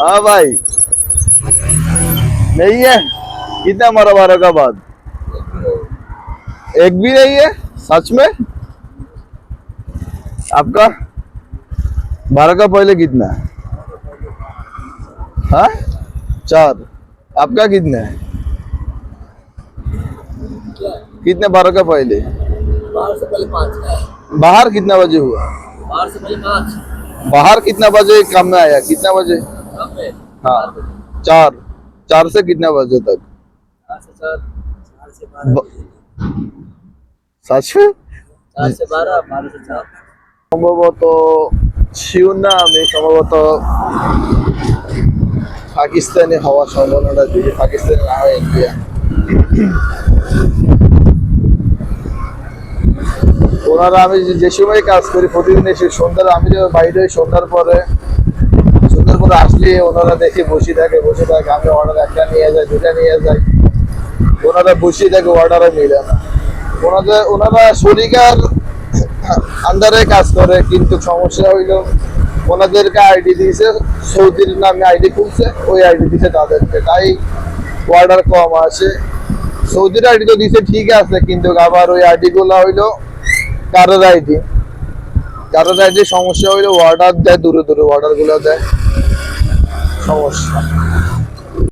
हाँ भाई। नहीं है? कितना मरा बारह का बाद एक भी नहीं है सच में? आपका? बारह का पहले कितना है? हाँ? चार। आपका कितना है? कितने बारह का पहले? बाहर से पहले पाँच बाहर कितना बजे हुआ? बाहर से पहले पाँच। बाहर कितना बजे काम में आया? कितना बजे? हाँ चार चार से कितना बजे तक चार से चार चार से बारह ब- सच में चार से बारह बारह से चार সম্ভবত শিওর না আমি সম্ভবত পাকিস্তানি হওয়ার সম্ভাবনাটা দিকে পাকিস্তানি না হয় ইন্ডিয়া ওনারা আমি যে- যে সময় কাজ করি প্রতিদিন এসে সন্ধ্যার আমি যে বাইরে হই সন্ধ্যার পরে সন্ধ্যার পরে আসলে ওনারা দেখে বসে থাকে বসে থাকে। আমি অর্ডার একটা নিয়ে যাই, দুটা নিয়ে যাই। ওনারা বসে থাকে অর্ডারও মিলে না। ওনাদের, ওনারা শরিকার আন্ডারে কাজ করে, কিন্তু সমস্যা হইল ওনাদেরকে আইডি দিয়েছে সৌদির নামে আইডি খুলছে, ওই আইডি দিছে তাদেরকে। তাই অর্ডার কম আসে। সৌদির আইডি তো দিছে, ঠিক আছে, কিন্তু আবার ওই আইডি গুলো হইল কারোর আইডি কারোর আইডি সমস্যা হইল অর্ডার দেয়, দূরে দূরে অর্ডারগুলো দেয়। সমস্যা